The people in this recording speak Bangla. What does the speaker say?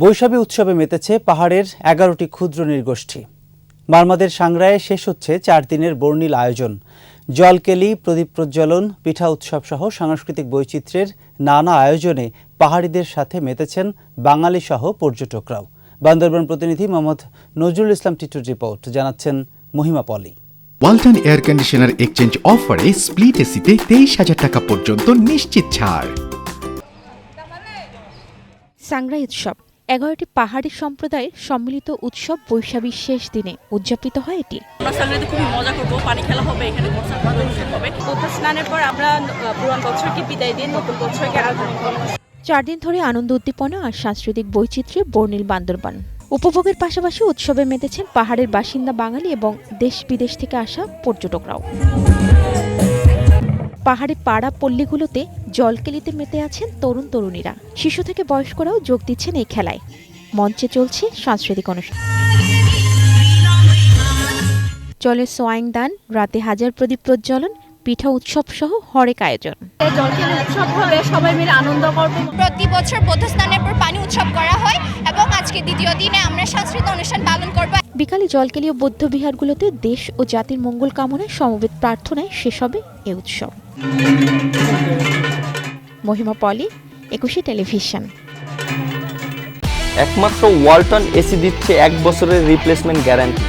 বৈশাখী উৎসবে মেতেছে পাহাড়ের এগারোটি ক্ষুদ্র নৃগোষ্ঠী। মারমাদের সাংরায়ে শেষ হচ্ছে চার দিনের বর্ণিল আয়োজন। জলকেলি প্রদীপ প্রজ্বলন পিঠা উৎসব সহ সাংস্কৃতিক বৈচিত্র্যের নানা আয়োজনে পাহাড়িদের সাথে মেতেছেন বাঙালি সহ পর্যটকরাও। বান্দরবান প্রতিনিধি মোহাম্মদ নজরুল ইসলাম টিটুর রিপোর্ট। জানাচ্ছেন Mohima Poli. Walton air conditioner exchange অফারে স্প্লিট এসিতে তেইশ হাজার টাকা পর্যন্ত নিশ্চিত ছাড়। সাংরাই উৎসব। এগারোটি পাহাড়ি সম্প্রদায়ের সম্মিলিত উৎসব বৈশাখীর শেষ দিনে উদযাপিত হয় এটি। আমরা খুবই মজা করব। পানি খেলা হবে এখানে বর্ষা হবে। স্নানের পর আমরা পুরান বছরকে বিদায় দিয়ে নতুন বছরকে চার দিন ধরে আনন্দ উদ্দীপনা আর সাংস্কৃতিক বৈচিত্র্যে বর্ণিল বান্দরবান। উপভোগের পাশাপাশি উৎসবে মেতেছেন পাহাড়ের বাসিন্দা বাঙালি এবং দেশ বিদেশ থেকে আসা পর্যটকরাও। পাহাড়ি পাড়া পল্লীগুলোতে জলকেলিতে মেতে আছেন তরুণ তরুণীরা। শিশু থেকে বয়স্করাও যোগ দিচ্ছেন এই খেলায়। মঞ্চে চলছে সাংস্কৃতিক অনুষ্ঠান। চলে সোয়াইং দান রাতে হাজার প্রদীপ প্রজ্বলন পিঠা উৎসব সহ হরেক আয়োজন। উৎসব সবাই মিলে আনন্দ করব। প্রতি বছর বৌদ্ধস্নানের পর পানি উৎসব করা হয় এবং আজকে দ্বিতীয় দিনে আমরা সাংস্কৃতিক অনুষ্ঠান পালন করব। বিকালে জলকেলীয় বৌদ্ধ বিহারগুলোতে দেশ ও জাতির মঙ্গল কামনায় সমবেত প্রার্থনায় শেষ হবে এ উৎসব। মহিমা পলি একুশে টেলিভিশন। একমাত্র ওয়ালটন এসি দিচ্ছে এক বছরের রিপ্লেসমেন্ট গ্যারান্টি